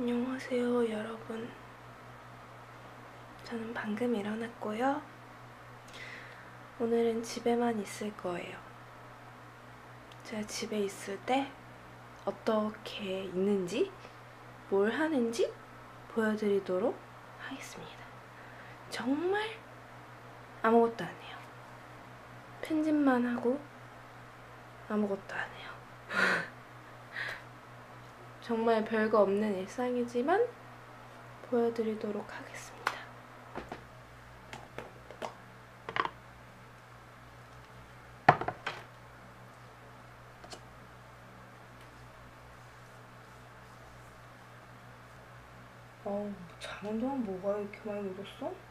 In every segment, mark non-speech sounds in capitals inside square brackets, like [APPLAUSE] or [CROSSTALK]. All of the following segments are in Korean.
안녕하세요, 여러분. 저는 방금 일어났고요. 오늘은 집에만 있을 거예요. 제가 집에 있을 때 어떻게 있는지, 뭘 하는지 보여드리도록 하겠습니다. 정말 아무것도 안 해요. 편집만 하고 아무것도 안 해요. [LAUGHS] 정말 별거 없는 일상이지만 보여드리도록 하겠습니다. 어우, 자는 뭐가 이렇게 많이 묻었어?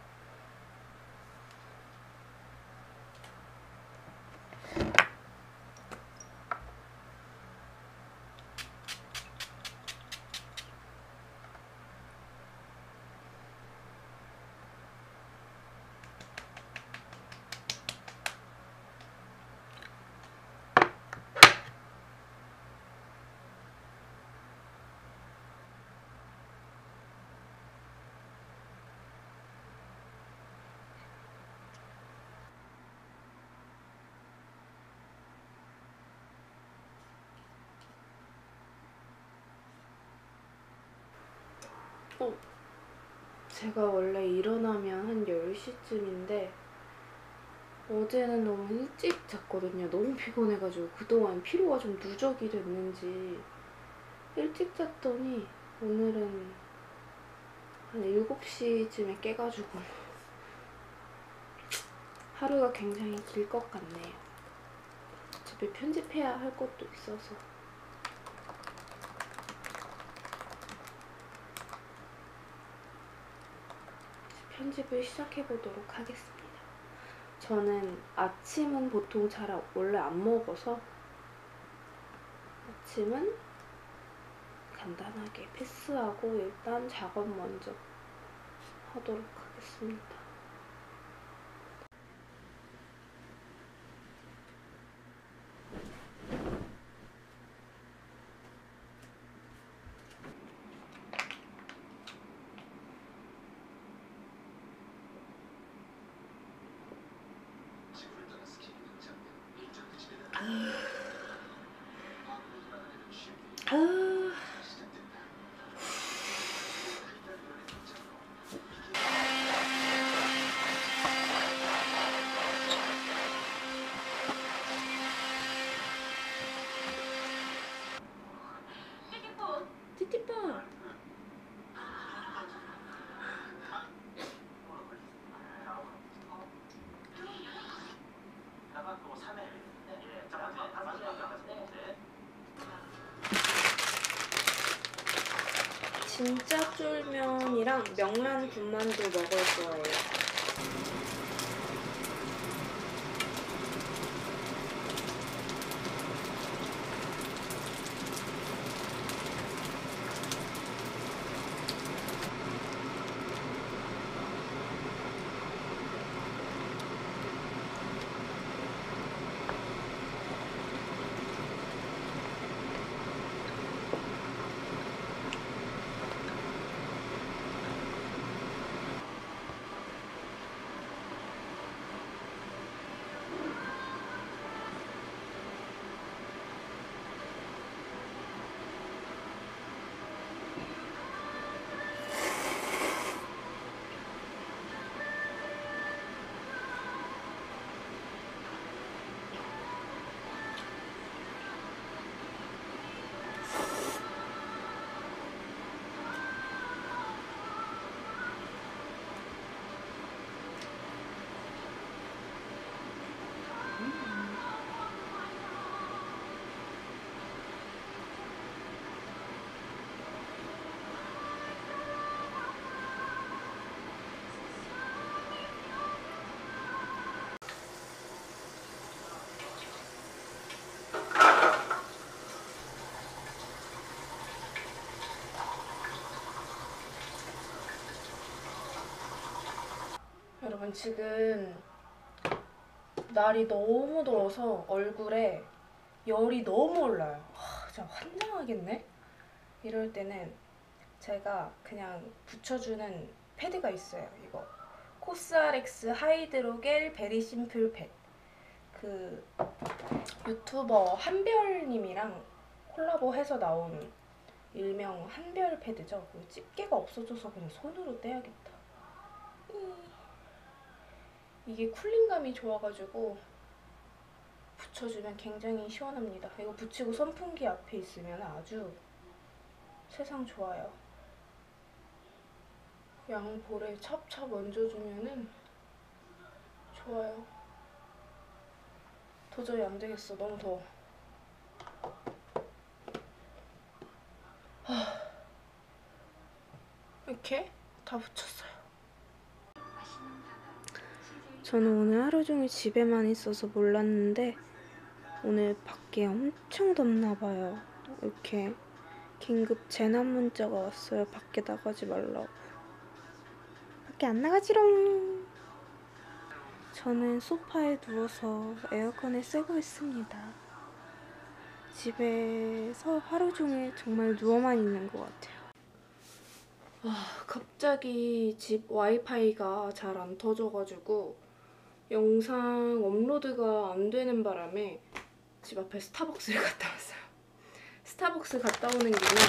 어, 제가 원래 일어나면 한 10시쯤인데 어제는 너무 일찍 잤거든요. 너무 피곤해가지고 그동안 피로가 좀 누적이 됐는지 일찍 잤더니 오늘은 한 7시쯤에 깨가지고 하루가 굉장히 길 것 같네요. 어차피 편집해야 할 것도 있어서 편집을 시작해 보도록 하겠습니다. 저는 아침은 보통 잘 아- 원래 안 먹어서 아침은 간단하게 패스하고 일단 작업 먼저 하도록 하겠습니다. 진짜 쫄면이랑 명란 군만두 먹을 거예요. 여러분 지금 날이 너무 더워서 얼굴에 열이 너무 올라요. 하, 진짜 환장하겠네. 이럴 때는 제가 그냥 붙여주는 패드가 있어요. 이거 코스알엑스 하이드로겔 베리 심플 팩. 그 유튜버 한별님이랑 콜라보해서 나온 일명 한별 패드죠. 그 집게가 없어져서 그냥 손으로 떼야겠다. 이- 이게 쿨링감이 좋아가지고 붙여주면 굉장히 시원합니다. 이거 붙이고 선풍기 앞에 있으면 아주 세상 좋아요. 양볼에 찹찹 얹어주면은 좋아요. 도저히 안 되겠어. 너무 더워. 하, 이렇게 다 붙였어요. 저는 오늘 하루 종일 집에만 있어서 몰랐는데 오늘 밖에 엄청 덥나 봐요. 이렇게 긴급 재난 문자가 왔어요. 밖에 나가지 말라고. 밖에 안 나가지롱. 저는 소파에 누워서 에어컨을 쐬고 있습니다. 집에서 하루 종일 정말 누워만 있는 것 같아요. 아, 갑자기 집 와이파이가 잘 안 터져가지고 영상 업로드가 안 되는 바람에 집 앞에 스타벅스를 [LAUGHS] 갔다 왔어요. 스타벅스 갔다 오는 김에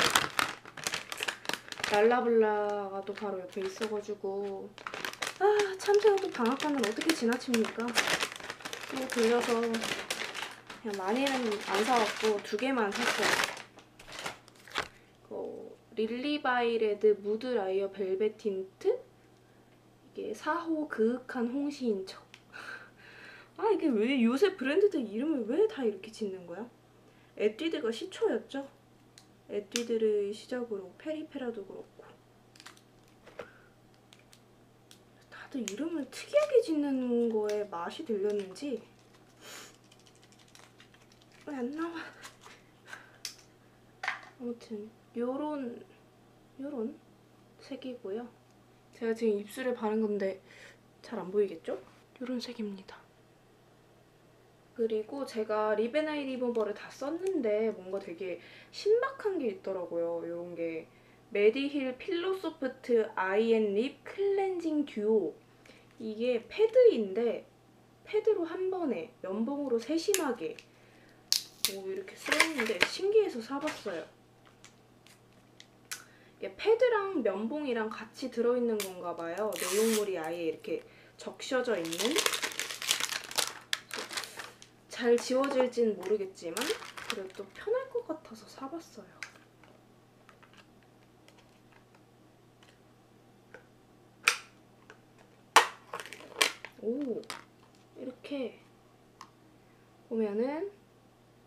랄라블라가 또 바로 옆에 있어가지고 아 참새우도 방앗간을 어떻게 지나칩니까? 또 돌려서 그냥 많이는 안 사왔고 두 개만 샀어요. 그 릴리바이레드 무드 라이어 벨벳 틴트 이게 4호 그윽한 홍시인 척. 아 이게 왜 요새 브랜드들 이름을 왜 다 이렇게 짓는 거야? 에뛰드가 시초였죠. 에뛰드를 시작으로 페리페라도 그렇고 다들 이름을 특이하게 짓는 거에 맛이 들렸는지 왜 안 나와? 아무튼 요런 요런 색이고요. 제가 지금 입술에 바른 건데 잘 안 보이겠죠? 요런 색입니다. 그리고 제가 립앤아이 리무버를 다 썼는데 뭔가 되게 신박한 게 있더라고요. 이런 게 메디힐 필로소프트 아이앤립 클렌징 듀오 이게 패드인데 패드로 한 번에 면봉으로 세심하게 오, 이렇게 쓰였는데 신기해서 사봤어요. 이게 패드랑 면봉이랑 같이 들어있는 건가 봐요. 내용물이 아예 이렇게 적셔져 있는 잘 지워질진 모르겠지만 그래도 편할 것 같아서 사봤어요. 오 이렇게 보면은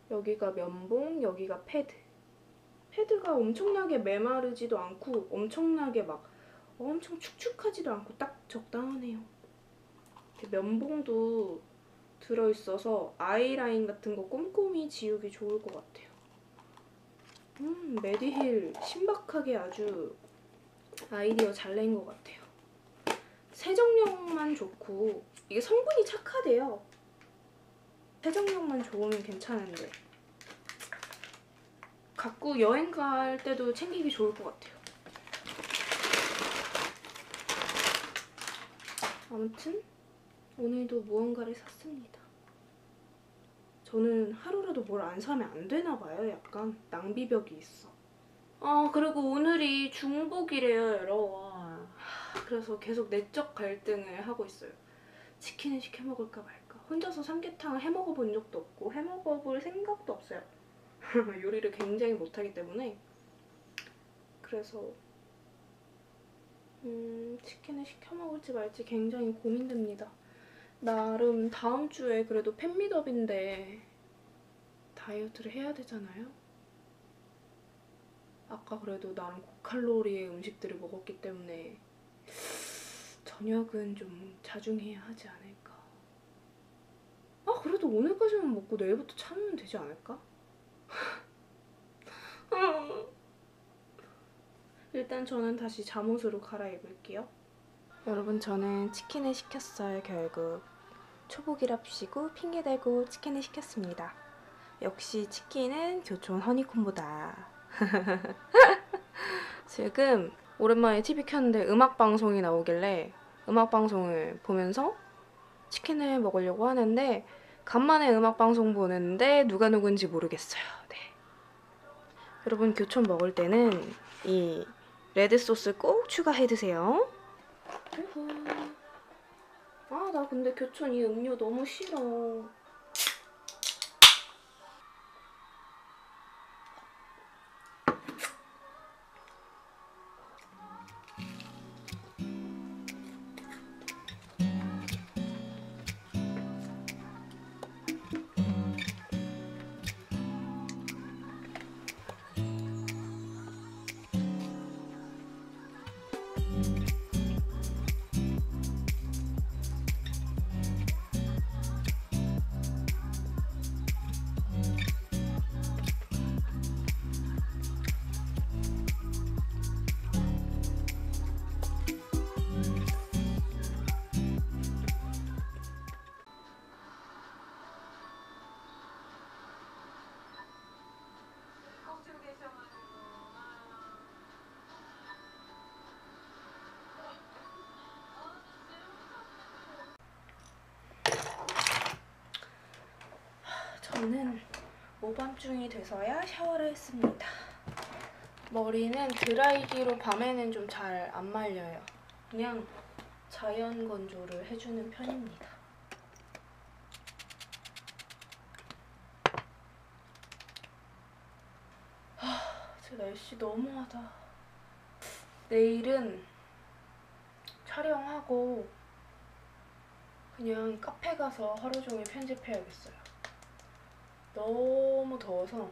여기가 면봉, 여기가 패드. 패드가 엄청나게 메마르지도 않고 엄청나게 막 엄청 축축하지도 않고 딱 적당하네요. 면봉도 들어있어서 아이라인 같은 거 꼼꼼히 지우기 좋을 것 같아요. 음, 메디힐 신박하게 아주 아이디어 잘 낸 것 같아요. 세정력만 좋고 이게 성분이 착하대요. 세정력만 좋으면 괜찮은데 갖고 여행 갈 때도 챙기기 좋을 것 같아요. 아무튼 오늘도 무언가를 샀습니다. 저는 하루라도 뭘 안 사면 안 되나 봐요. 약간 낭비벽이 있어. 아 그리고 오늘이 중복이래요, 여러분. 그래서 계속 내적 갈등을 하고 있어요. 치킨을 시켜 먹을까 말까. 혼자서 삼계탕을 해 먹어 본 적도 없고 해 먹어 볼 생각도 없어요. [LAUGHS] 요리를 굉장히 못하기 때문에 그래서 음, 치킨을 시켜 먹을지 말지 굉장히 고민됩니다. 나름 다음 주에 그래도 팬미업인데 다이어트를 해야 되잖아요. 아까 그래도 나름 고칼로리의 음식들을 먹었기 때문에 저녁은 좀 자중해야 하지 않을까. 아 그래도 오늘까지만 먹고 내일부터 참으면 되지 않을까? [LAUGHS] 일단 저는 다시 잠옷으로 갈아입을게요. 여러분 저는 치킨을 시켰어요 결국. 초복이랍시고 핑계대고 치킨을 시켰습니다. 역시 치킨은 교촌 허니콤보다. [LAUGHS] 지금 오랜만에 TV 켰는데 음악 방송이 나오길래 음악 방송을 보면서 치킨을 먹으려고 하는데 간만에 음악 방송 보는데 누가 누군지 모르겠어요. 네. 여러분 교촌 먹을 때는 이 레드 소스 꼭 추가해 드세요. 아이고. 아, 나 근데 교촌 이 음료 너무 싫어. 저는 오밤중이 돼서야 샤워를 했습니다. 머리는 드라이기로 밤에는 좀 잘 안 말려요. 그냥 자연 건조를 해주는 편입니다. 하, 진짜 날씨 너무하다. 내일은 촬영하고 그냥 카페 가서 하루 종일 편집해야겠어요. 너무 더워서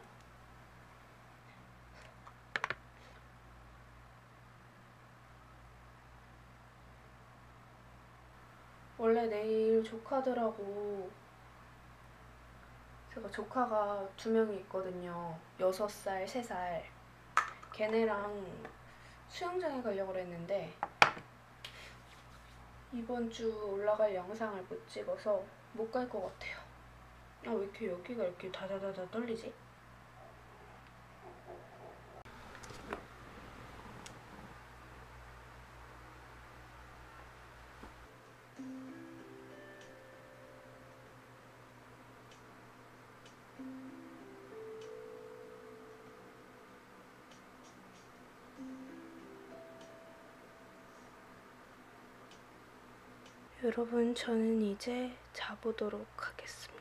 원래 내일 조카들하고 제가 조카가 두 명이 있거든요. 여섯 살, 세 살. 걔네랑 수영장에 가려고 했는데 이번 주 올라갈 영상을 못 찍어서 못 갈 것 같아요. 아, 왜 이렇게 여기가 이렇게 다다다다 떨리지? 여러분, 저는 이제 자보도록 하겠습니다.